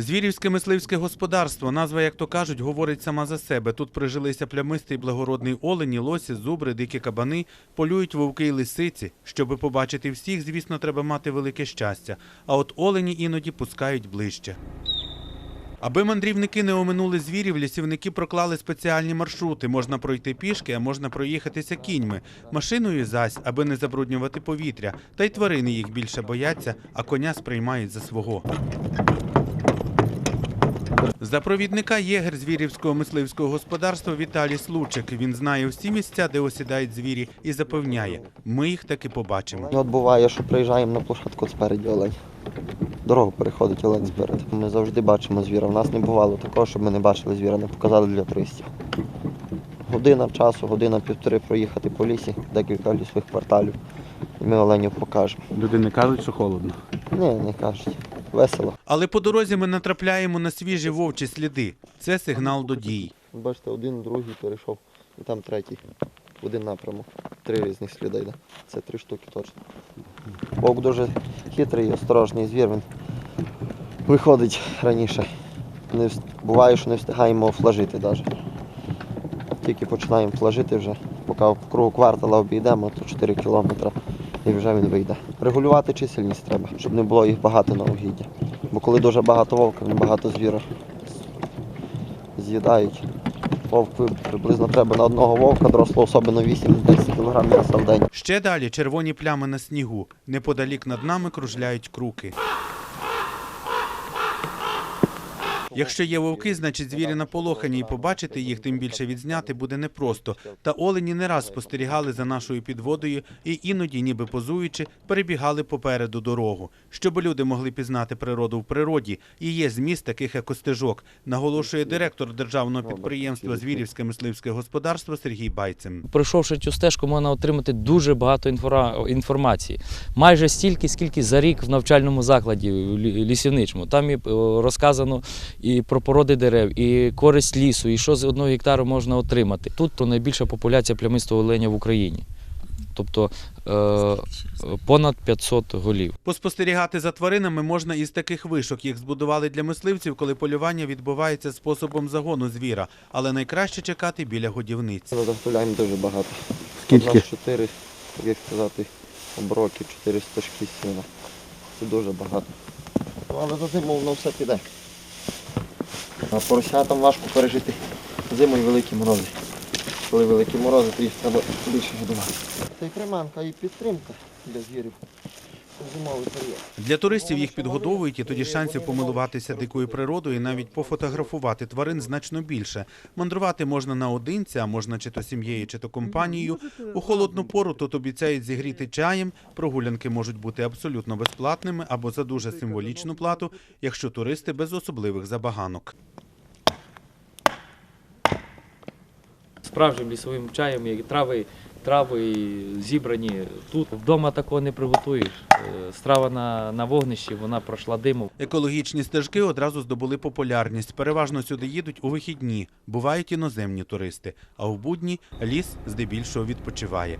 Звірівське мисливське господарство, назва, як то кажуть, говорить сама за себе. Тут прижилися плямистий благородний олені, лосі, зубри, дикі кабани, полюють вовки й лисиці. Щоби побачити всіх, звісно, треба мати велике щастя. А от олені іноді пускають ближче. Аби мандрівники не оминули звірів, лісівники проклали спеціальні маршрути. Можна пройти пішки, а можна проїхатися кіньми. Машиною зась, аби не забруднювати повітря. Та й тварини їх більше бояться, а коня сприймають за свого. За провідника єгер звірівського мисливського господарства Віталій Случик. Він знає всі місця, де осідають звірі, і запевняє, ми їх таки побачимо. От буває, що приїжджаємо на площадку спереді олень. Дорогу переходить олень спереду. Ми завжди бачимо звіра. У нас не бувало такого, щоб ми не бачили звіра, не показали для туристів. Година часу, година-півтори проїхати по лісі, декілька лісових кварталів. І ми оленів покажемо. Люди не кажуть, що холодно. Ні, не кажуть. Весело. Але по дорозі ми натрапляємо на свіжі вовчі сліди. Це сигнал до дій. Бачите, один, другий перейшов, і там третій. В один напрямок. Три різних сліди йде. Це три штуки точно. Вовк дуже хитрий і осторожний звір. Він виходить раніше. Не Буває, що не встигаємо флажити навіть. Тільки починаємо флажити вже, поки кругу квартала обійдемо, то 4 кілометри і вже він вийде. Регулювати чисельність треба, щоб не було їх багато на угідді. Бо коли дуже багато вовка, він багато звіра з'їдають. Вовк приблизно треба на одного вовка, доросло особливо 8-10 кг м'яса в день. Ще далі червоні плями на снігу. Неподалік над нами кружляють круки. Якщо є вовки, значить звірі наполохані, і побачити їх, тим більше відзняти буде непросто. Та олені не раз спостерігали за нашою підводою і іноді, ніби позуючи, перебігали попереду дорогу. Щоб люди могли пізнати природу в природі, і є зміст таких екостежок, наголошує директор державного підприємства Звірівське мисливське господарство Сергій Байцем. Пройшовши цю стежку, можна отримати дуже багато інформації. Майже стільки, скільки за рік в навчальному закладі лі- лісівничому. Там і е, розказано і про породи дерев, і користь лісу, і що з одного гектару можна отримати. Тут то найбільша популяція плямистого оленя в Україні. Тобто е, понад 500 голів. Поспостерігати за тваринами можна із таких вишок. Їх збудували для мисливців, коли полювання відбувається способом загону звіра. Але найкраще чекати біля годівниць. Ми заготовляємо дуже багато. Скільки? 4, як сказати, оброки, 4 стежки сіна. Це дуже багато. Ну, Але за зиму воно все піде. А поросятам важко пережити зиму і великі морози. Коли великі морози, то їх треба більше годувати. Це і приманка, і підтримка для звірів. Для туристів їх підгодовують, і тоді шансів помилуватися дикою природою і навіть пофотографувати тварин значно більше. Мандрувати можна наодинці, а можна чи то сім'єю, чи то компанією. У холодну пору тут обіцяють зігріти чаєм. Прогулянки можуть бути абсолютно безплатними або за дуже символічну плату, якщо туристи без особливих забаганок. Справжнім лісовим чаєм як трави, трави зібрані тут. Вдома такого не приготуєш. Е, Страва на, на вогнищі, вона пройшла диму. Екологічні стежки одразу здобули популярність. Переважно сюди їдуть у вихідні. Бувають іноземні туристи, а в будні ліс здебільшого відпочиває.